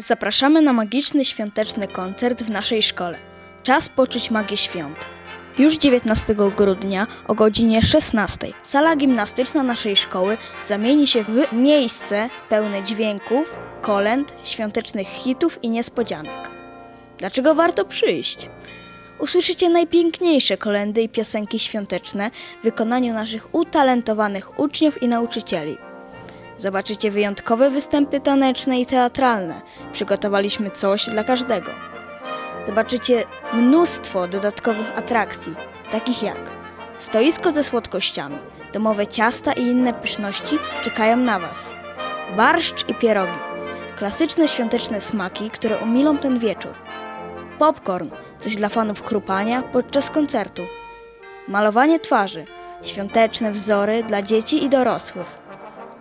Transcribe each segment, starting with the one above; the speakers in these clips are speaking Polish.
Zapraszamy na magiczny świąteczny koncert w naszej szkole. Czas poczuć magię świąt. Już 19 grudnia o godzinie 16 sala gimnastyczna naszej szkoły zamieni się w miejsce pełne dźwięków, kolęd, świątecznych hitów i niespodzianek. Dlaczego warto przyjść? Usłyszycie najpiękniejsze kolendy i piosenki świąteczne w wykonaniu naszych utalentowanych uczniów i nauczycieli. Zobaczycie wyjątkowe występy taneczne i teatralne. Przygotowaliśmy coś dla każdego. Zobaczycie mnóstwo dodatkowych atrakcji, takich jak stoisko ze słodkościami, domowe ciasta i inne pyszności czekają na Was. Barszcz i pierogi, klasyczne świąteczne smaki, które umilą ten wieczór. Popcorn, coś dla fanów chrupania podczas koncertu. Malowanie twarzy, świąteczne wzory dla dzieci i dorosłych.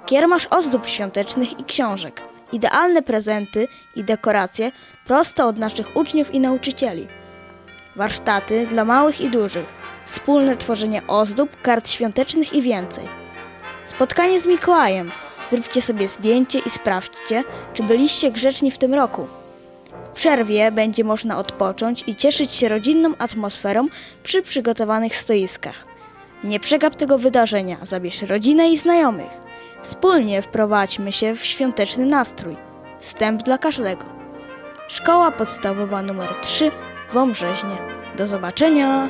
Kiermasz ozdób świątecznych i książek. Idealne prezenty i dekoracje prosto od naszych uczniów i nauczycieli. Warsztaty dla małych i dużych. Wspólne tworzenie ozdób, kart świątecznych i więcej. Spotkanie z Mikołajem. Zróbcie sobie zdjęcie i sprawdźcie, czy byliście grzeczni w tym roku. W przerwie będzie można odpocząć i cieszyć się rodzinną atmosferą przy przygotowanych stoiskach. Nie przegap tego wydarzenia, zabierz rodzinę i znajomych. Wspólnie wprowadźmy się w świąteczny nastrój. Wstęp dla każdego. Szkoła podstawowa numer 3 w Wąbrzeźnie. Do zobaczenia!